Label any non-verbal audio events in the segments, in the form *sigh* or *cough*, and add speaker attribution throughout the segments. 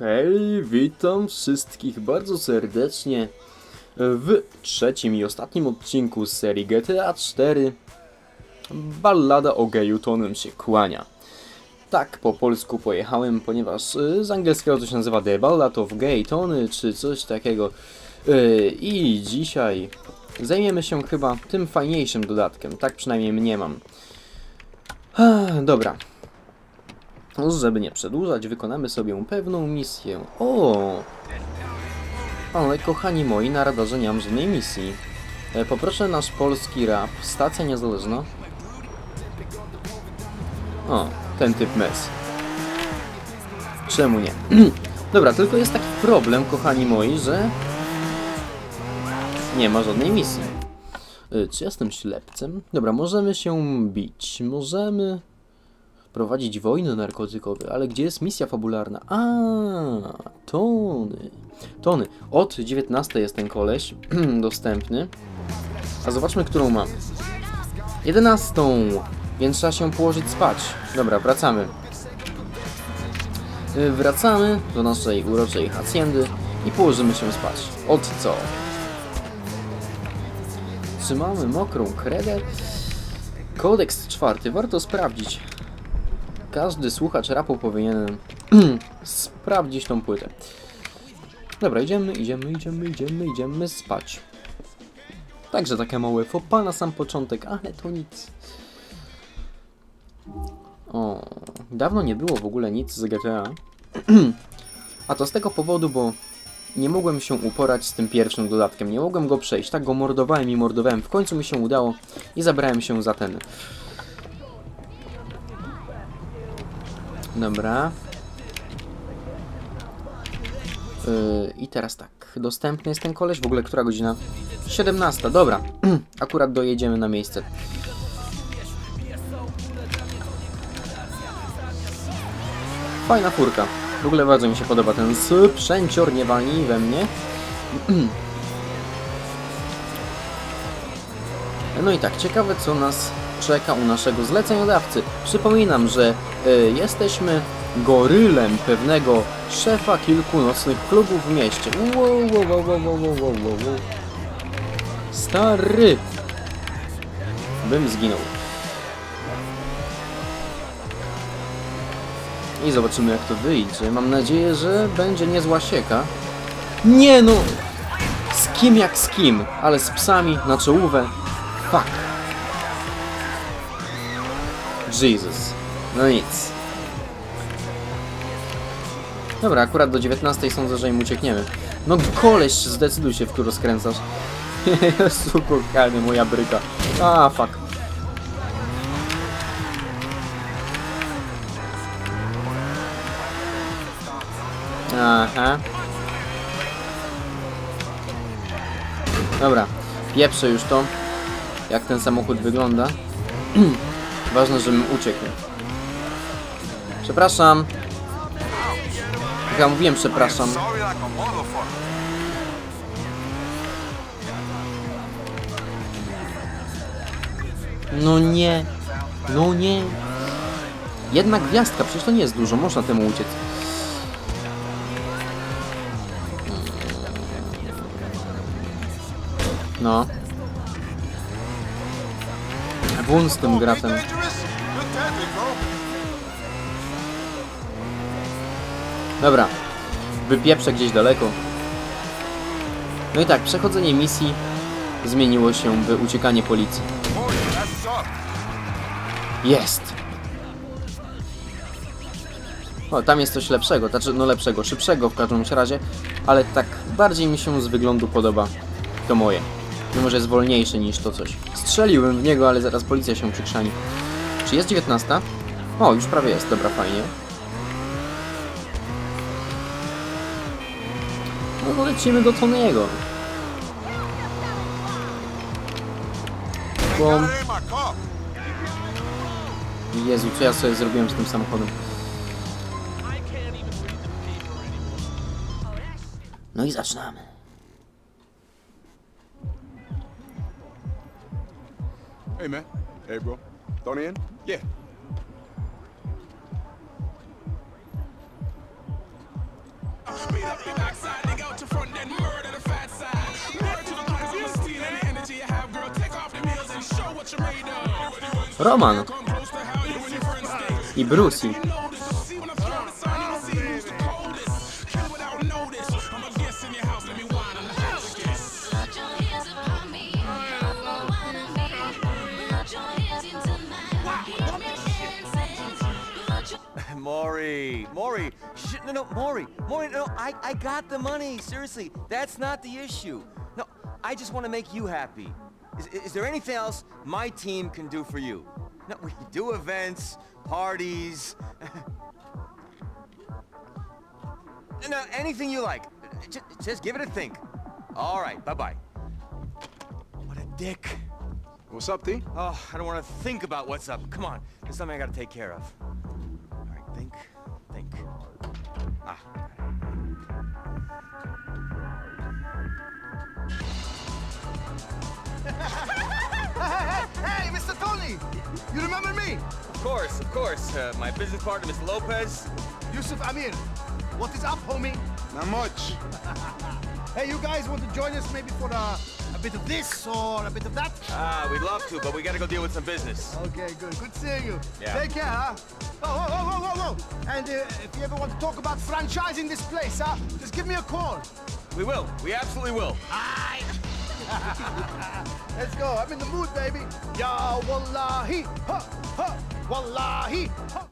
Speaker 1: Hej, witam wszystkich bardzo serdecznie w trzecim i ostatnim odcinku serii GTA 4 Ballada o geju tonem się kłania. Tak po polsku pojechałem, ponieważ y, z angielskiego to się nazywa The Ballad of Gay Tony, czy coś takiego. Y, I dzisiaj zajmiemy się chyba tym fajniejszym dodatkiem, tak przynajmniej mnie mam. Dobra, żeby nie przedłużać, wykonamy sobie pewną misję. O! Ale kochani moi, na radarze nie mam żadnej misji. E, poproszę nasz polski rap, stacja niezależna. O, ten typ mes. Czemu nie? *clears throat* Dobra, tylko jest taki problem, kochani moi, że nie ma żadnej misji. E, Czy jestem ślepcem? Dobra, możemy się bić, możemy prowadzić wojny narkotykowe, ale gdzie jest misja fabularna? A, Tony. Tony. Od 19 jest ten koleś *clears throat* dostępny. A zobaczmy, którą mam. 11, więc trzeba się położyć spać. Dobra, wracamy. Y, Wracamy do naszej uroczej haciendy i położymy się spać. Od co? Czy mamy mokrą kredę? Kodeks czwarty, warto sprawdzić. Każdy słuchacz rapu powinien *clears throat* sprawdzić tą płytę. Dobra, idziemy, idziemy, idziemy, idziemy, idziemy spać. Także takie małe fopa na sam początek, ale to nic. O, dawno nie było w ogóle nic z GTA. *clears throat* A to z tego powodu, bo nie mogłem się uporać z tym pierwszym dodatkiem. Nie mogłem go przejść. Tak go mordowałem i mordowałem. W końcu mi się udało i zabrałem się za ten. Dobra. Yy, I teraz tak. Dostępny jest ten koleś. W ogóle która godzina? 17. Dobra. *clears throat* Akurat dojedziemy na miejsce. Fajna furka. W ogóle bardzo mi się podoba ten sprzęcior, nie walnij we mnie. *clears throat* No i tak, ciekawe co nas czeka u naszego zleceniodawcy. Przypominam, że y, jesteśmy gorylem pewnego szefa kilku nocnych klubów w mieście. Wow, wow, wow, wow, wow, wow, wow. Stary! Bym zginął. I zobaczymy jak to wyjdzie. Mam nadzieję, że będzie niezła sieka. Nie no! Z kim jak z kim, ale z psami na czołówę. Fuck! Jesus. No nic. Dobra, akurat do 19 sądzę, że im uciekniemy. No koleś, zdecyduj się, w którą skręcasz. *laughs* Jezu, kochany, moja bryka. A, fuck. Aha. Dobra, pieprzę już to, jak ten samochód wygląda. *clears throat* Ważne, żebym uciekł. Przepraszam. Ja mówiłem, przepraszam. No nie. No nie. Jedna gwiazdka, przecież to nie jest dużo, można temu uciec. No. Włon z tym gratem. Dobra. Wypieprzę gdzieś daleko. No i tak, przechodzenie misji zmieniło się w uciekanie policji. Jest! O, tam jest coś lepszego, znaczy no lepszego, szybszego w każdym razie, ale tak bardziej mi się z wyglądu podoba to moje. Mimo, że jest wolniejsze niż to coś. Strzeliłem w niego, ale zaraz policja się przykrzani. Czy jest 19? O, już prawie jest, dobra, fajnie. No to lecimy do Tony'ego.
Speaker 2: Car.
Speaker 1: Jezu, co ja sobie zrobiłem z tym samochodem? No i zaczynamy.
Speaker 2: Hey man. Hey bro. Tony in? Yeah.
Speaker 3: Speed up your backside, dig out your front, then murder the fat side. Murder to the cause of steal any energy you have, girl. Take off the meals and show what you're made of.
Speaker 1: Roman
Speaker 3: Come close to how you and your friends stay.
Speaker 1: i Brucey.
Speaker 4: Maury, Maury, shit, no, no, Maury, Maury, no, I, I got the money. Seriously, that's not the issue. No, I just want to make you happy. Is, is there anything else my team can do for you? No, we do events, parties. *laughs* no, anything you like. Just, just give it a think. All right, bye-bye. What a dick.
Speaker 2: What's up, T?
Speaker 4: Oh, I don't want to think about what's up. Come on, there's something I gotta take care of. All right, think, think. Ah. *laughs*
Speaker 5: Hey, Mr. Tony! You remember me?
Speaker 4: Of course, of course. Uh, my business partner, Mr. Lopez.
Speaker 5: Yusuf Amir. What is up, homie?
Speaker 2: Not much. *laughs*
Speaker 5: Hey, you guys want to join us maybe for a, a bit of this or a bit of that?
Speaker 4: Ah, we'd love to, but we gotta go deal with some business.
Speaker 5: Okay, good. Good seeing you.
Speaker 4: Yeah.
Speaker 5: Take care, huh? Oh, whoa, whoa, whoa, whoa, whoa. And uh, if you ever want to talk about franchising this place, huh? Just give me a call.
Speaker 4: We will. We absolutely will.
Speaker 5: Aye. *laughs* Let's go. I'm in the mood, baby. Ya wallahi. Ha, ha. Wallahi. Ha.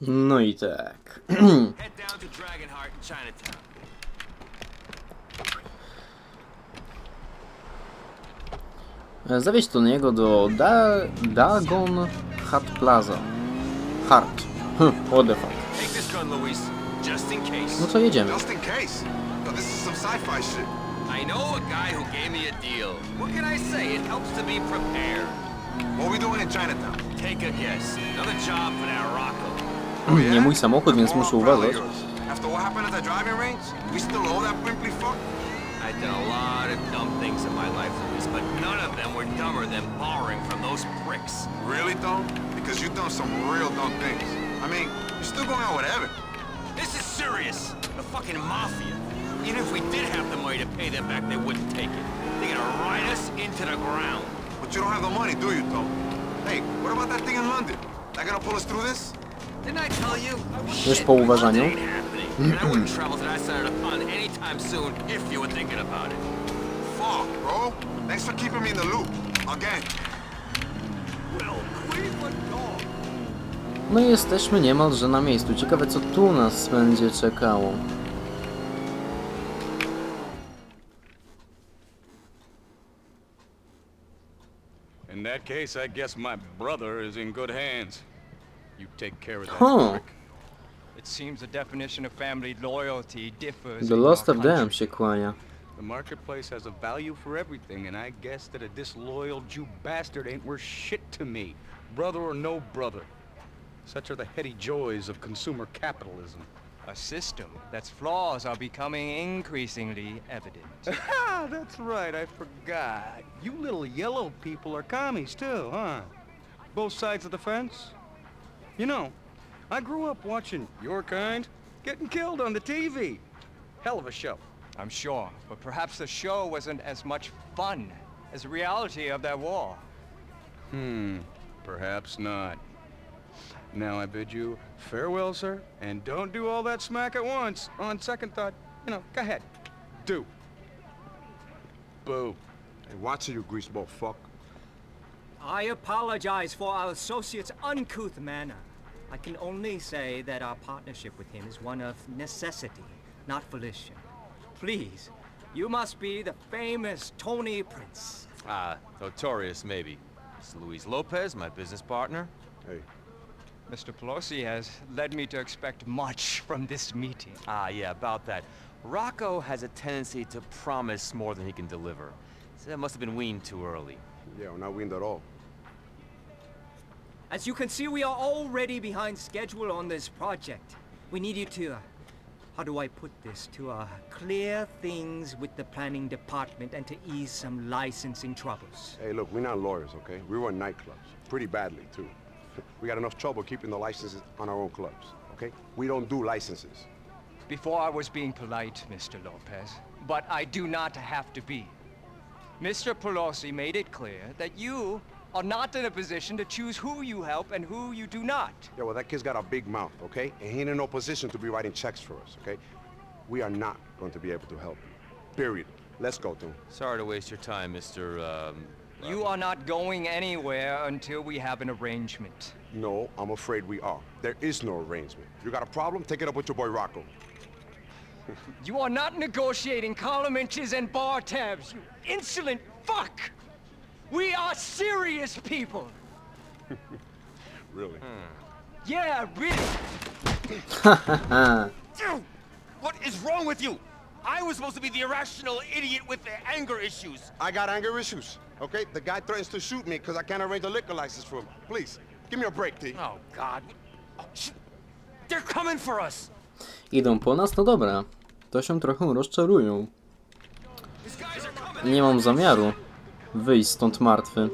Speaker 1: No i tak. *clears throat*
Speaker 4: Head down to Dragonheart in Chinatown.
Speaker 1: Zawieźć Tony'ego do da Dagon Hat Plaza. Hart. Hm, what the fuck. No to jedziemy.
Speaker 4: I know a guy who gave me a deal. What can I say? It helps to be prepared.
Speaker 2: What we doing in Chinatown?
Speaker 4: Take a guess. Another job for that Rocco.
Speaker 2: Oh?
Speaker 1: Nie mój samochód, więc muszę uważać.
Speaker 2: After what happened at the driving range, we still owe that pimply fuck?
Speaker 4: I've done a lot of dumb things in my life, Luis, but none of them were dumber than borrowing from those pricks.
Speaker 2: Really, though? Because you've done some real dumb things. I mean, you're still going out with Evan.
Speaker 4: This is serious. The fucking mafia. Even if we did have the money to pay them back, they wouldn't take it. They're gonna ride us into the ground.
Speaker 2: But you don't have the money, do you, Tom? Hey, what about that thing in London? That gonna pull us through this?
Speaker 4: Didn't I tell you?
Speaker 1: Już
Speaker 4: Shit,
Speaker 1: po uważaniu.
Speaker 4: London ain't happening. And I wouldn't travel to that side of the pond anytime soon if you were thinking about it.
Speaker 2: Fuck, bro. Thanks for keeping me in the loop. Again.
Speaker 4: Well, Cleveland dog.
Speaker 1: No i jesteśmy niemalże na miejscu. Ciekawe co tu nas będzie czekało.
Speaker 6: In that case, I guess my brother is in good hands. You take care of that.
Speaker 1: Huh.
Speaker 6: prick.
Speaker 7: It seems the definition of family loyalty differs.
Speaker 1: The
Speaker 7: in
Speaker 1: Lost of Them
Speaker 7: country.
Speaker 1: się kłania.
Speaker 6: The marketplace has a value for everything, and I guess that a disloyal Jew bastard ain't worth shit to me, brother or no brother. Such are the heady joys of consumer capitalism.
Speaker 7: A system that's flaws are becoming increasingly evident. *laughs*
Speaker 6: Ah, that's right, I forgot. You little yellow people are commies too, huh? Both sides of the fence? You know, I grew up watching your kind getting killed on the TV. Hell of a show.
Speaker 7: I'm sure, but perhaps the show wasn't as much fun as the reality of that war.
Speaker 6: Hmm, perhaps not. Now I bid you farewell, sir, and don't do all that smack at once. On second thought, you know, go ahead. Do. Boo.
Speaker 2: Hey, watch it, you greaseball fuck.
Speaker 8: I apologize for our associate's uncouth manner. I can only say that our partnership with him is one of necessity, not volition. Please, you must be the famous Tony Prince.
Speaker 4: Ah, notorious maybe. It's Luis Lopez, my business partner.
Speaker 2: Hey,
Speaker 7: Mr. Pelosi has led me to expect much from this meeting.
Speaker 4: Ah, yeah, about that. Rocco has a tendency to promise more than he can deliver. So that must have been weaned too early.
Speaker 2: yeah, we're not weaned at all.
Speaker 8: As you can see, we are already behind schedule on this project. We need you to, uh, how do I put this, to uh, clear things with the planning department and to ease some licensing troubles.
Speaker 2: Hey, look, we're not lawyers, okay? We run nightclubs. Pretty badly, too. *laughs* We got enough trouble keeping the licenses on our own clubs, okay? We don't do licenses.
Speaker 7: before I was being polite, Mr. Lopez, but I do not have to be. Mr. Pelosi made it clear that you are not in a position to choose who you help and who you do not.
Speaker 9: Yeah, well, that kid's got a big mouth, okay? And he ain't in no position to be writing checks for us, okay? We are not going to be able to help you. Period. Let's go, Doom.
Speaker 10: Sorry to waste your time, Mr. Um,
Speaker 7: You are not going anywhere until we have an arrangement.
Speaker 9: No, I'm afraid we are. There is no arrangement. You got a problem? Take it up with your boy Rocco. *laughs*
Speaker 7: You are not negotiating column inches and bar tabs, you insolent fuck! We are serious people! *laughs*
Speaker 9: Really? Hmm.
Speaker 7: Yeah, really! *laughs*
Speaker 4: What is wrong with you? I was supposed to be the irrational idiot with the anger issues.
Speaker 9: I got anger issues, okay? The guy threatens to shoot me because I can't arrange a liquor license for him. Please, give me a break, T.
Speaker 4: Oh, God. Oh, They're coming for us.
Speaker 1: Idą po nas? No dobra. To się trochę rozczarują. Nie mam zamiaru wyjść stąd martwy.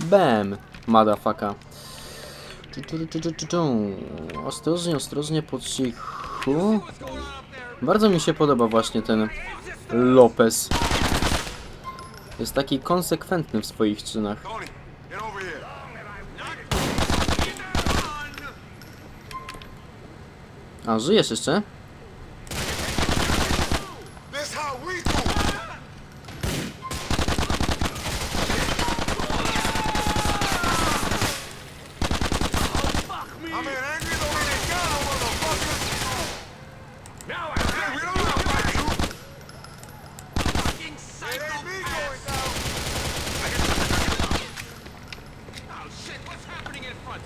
Speaker 1: Bam! Madafaka. Ostrożnie, ostrożnie, po cichu. Bardzo mi się podoba właśnie ten Lopez. Jest taki konsekwentny w swoich czynach. A, żyjesz jeszcze?
Speaker 2: This how we do. I'm an angry dominicano, motherfucker. Now I hey, we don't want to fight you. It ain't me going down.
Speaker 3: Oh shit, what's happening in front?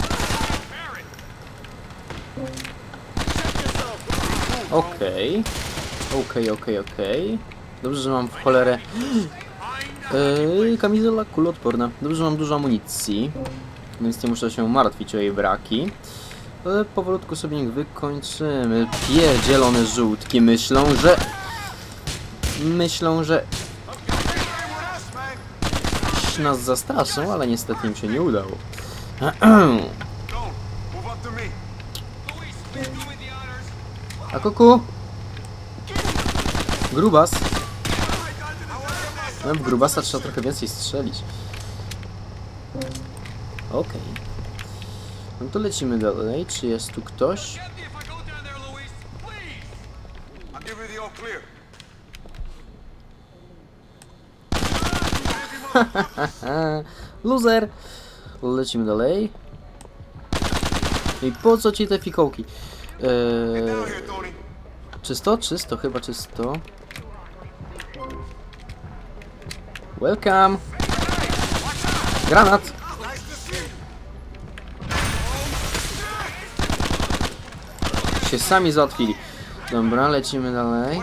Speaker 3: Barrett!
Speaker 1: Okej. Okej, okej, okej. Dobrze, że mam w cholerę... Yy, kamizola kuloodporna. Dobrze, że mam dużo amunicji. Więc nie muszę się martwić o jej braki. Ale powolutku sobie ich wykończymy. Pierdzielone żółtki myślą, że... Myślą, że... nas zastraszą, ale niestety im się nie udało. *clears throat*
Speaker 2: Don't. Move up to me.
Speaker 1: A kuku? Grubas. No, w grubasa trzeba trochę więcej strzelić. Okej. No to lecimy dalej. Czy jest tu ktoś? *laughs* Loser! Lecimy dalej. I po co ci te fikołki? Eee, czysto? Czysto, chyba czysto. Welcome! Granat! Się sami załatwili. Dobra, lecimy dalej.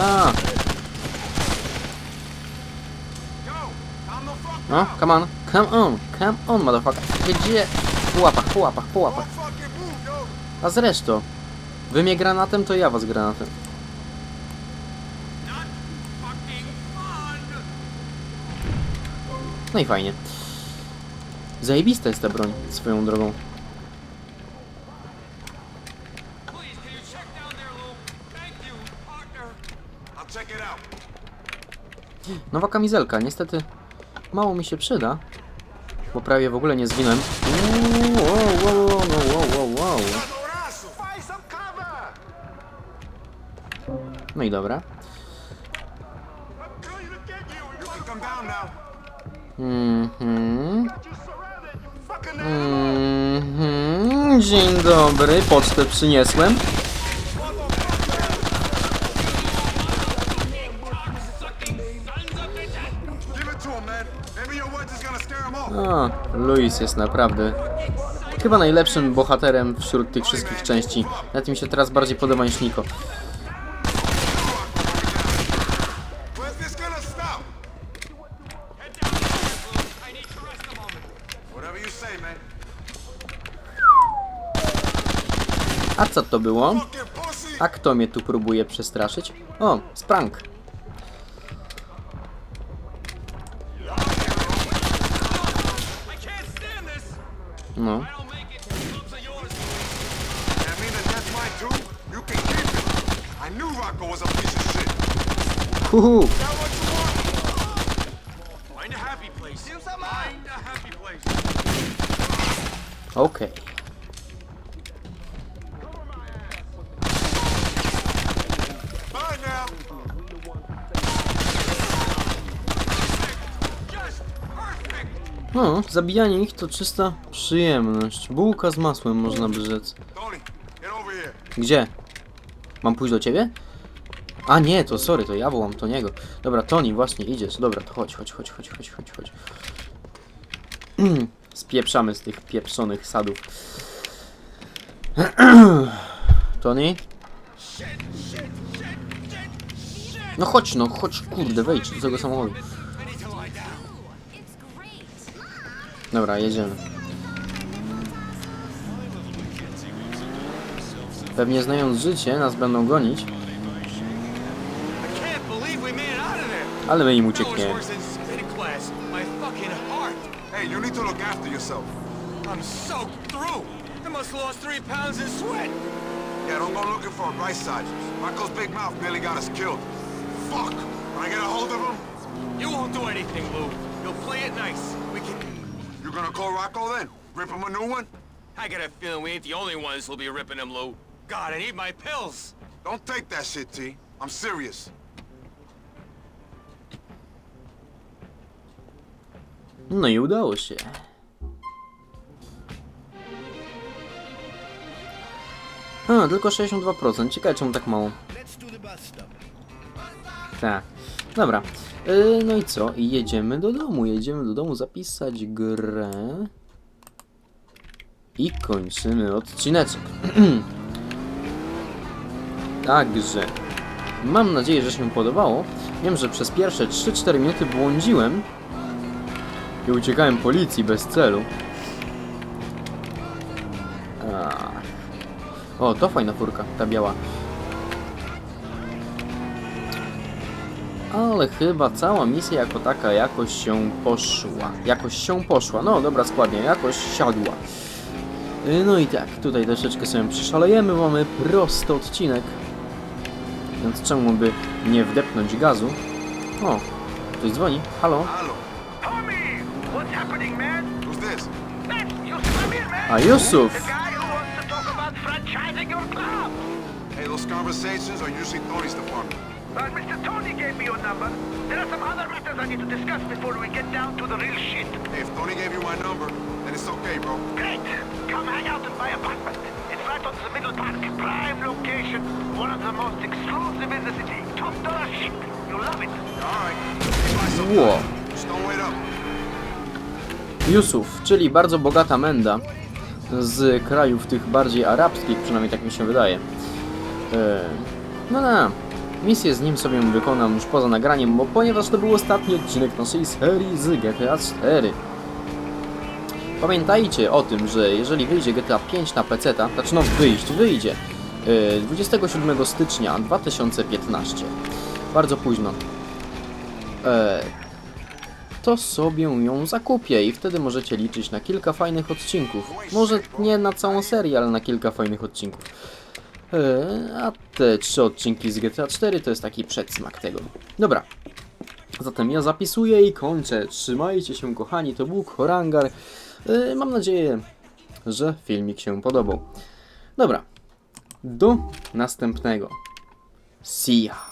Speaker 1: A, no, come on, come on, come on, motherfucker. Gdzie? Po łapach, po łapach, po łapach. A zresztą, wy mnie granatem, to ja was granatem. No i fajnie. Zajebista jest ta broń, swoją drogą. Nowa kamizelka, niestety mało mi się przyda, bo prawie w ogóle nie zginąłem. Uuu, Wow, wow, wow, wow, wow, wow. No i dobra. Mhm. Mhm. Dzień dobry, pocztę przyniosłem. O, Luis jest naprawdę chyba najlepszym bohaterem wśród tych wszystkich części. Nawet mi się teraz bardziej podoba niż Niko. A co to było? A kto mnie tu próbuje przestraszyć? O, sprank. No.
Speaker 2: That mean that that's mine too? You can keep it. I knew Rocco was a piece of shit.
Speaker 1: Huhu.
Speaker 2: Now what you want? Find a happy place. Find a happy place.
Speaker 1: Okej. No, zabijanie ich to czysta przyjemność. Bułka z masłem, można by rzec.
Speaker 2: Tony.
Speaker 1: Gdzie? Mam pójść do ciebie? A nie, to sorry, to ja wołam Toniego. Dobra, Toni, właśnie idziesz. Dobra, to chodź, chodź, chodź, chodź, chodź, chodź, chodź. *clears throat* Spieprzamy z tych pieprzonych sadów. *clears throat* Toni? No chodź, no chodź, kurde, wejdź do tego samochodu. Dobra, jedziemy. Pewnie znając życie, nas będą gonić, ale my im uciekniemy.
Speaker 4: worse than spin class. My fucking heart.
Speaker 2: Hey, you need to look after yourself.
Speaker 4: I'm soaked through. I must have lost three pounds in sweat.
Speaker 2: Yeah, don't go looking for a right side. Rocco's big mouth nearly got us killed. Fuck! When I get a hold of him,
Speaker 4: You won't do anything, Lou. You'll play it nice.
Speaker 2: Gonna call Rocco then? Rip him a new one?
Speaker 4: I got a feeling we ain't the only ones who'll be ripping him, Lou. God, I need my pills.
Speaker 2: Don't take that shit, T. I'm serious.
Speaker 1: No i udało się. A, tylko 62%. Ciekawe czemu tak mało. Tak. Dobra. Yy, no i co? Jedziemy do domu. Jedziemy do domu zapisać grę. I kończymy odcineczek. *clears throat* Także. Mam nadzieję, że się podobało. Wiem, że przez pierwsze 3-4 minuty błądziłem i uciekałem policji bez celu. O, to fajna furka, ta biała. Ale chyba cała misja jako taka jakoś się poszła. Jakoś się poszła. No dobra, składnie, jakoś siadła. Y, No i tak, tutaj troszeczkę sobie przeszalejemy, mamy prosty odcinek. Więc czemu by nie wdepnąć gazu? O, ktoś dzwoni. Halo?
Speaker 2: Hello.
Speaker 5: Tommy! What's happening, man?
Speaker 2: Who's this?
Speaker 5: Man, Yusuf Amir, man!
Speaker 1: A Yusuf!
Speaker 2: Hey, those conversations are usually Tony's department.
Speaker 5: Well, Mr. Tony gave me your number. There are some other matters I need to discuss before we get down to the real shit.
Speaker 2: Hey, if Tony gave you my number, then it's okay, bro.
Speaker 5: Great! Come hang out in my apartment. It's right on the middle park. Prime location. One of the most exclusive in the city. Top dollar shit. You'll love it.
Speaker 2: All right. Hey, buy some
Speaker 1: Whoa.
Speaker 2: time. Just don't wait up.
Speaker 1: Yusuf, czyli bardzo bogata menda z krajów tych bardziej arabskich, przynajmniej tak mi się wydaje. E, no no, misję z nim sobie wykonam już poza nagraniem, bo ponieważ to był ostatni odcinek naszej serii z GTA 4. Pamiętajcie o tym, że jeżeli wyjdzie GTA 5 na PC, znaczy no wyjść, wyjdzie e, 27 stycznia 2015. Bardzo późno. E, to sobie ją zakupię i wtedy możecie liczyć na kilka fajnych odcinków. Może nie na całą serię, ale na kilka fajnych odcinków. Eee, a te trzy odcinki z GTA 4 to jest taki przedsmak tego. Dobra. Zatem ja zapisuję i kończę. Trzymajcie się kochani, to był Korangar. Eee, mam nadzieję, że filmik się podobał. Dobra. Do następnego. See ya.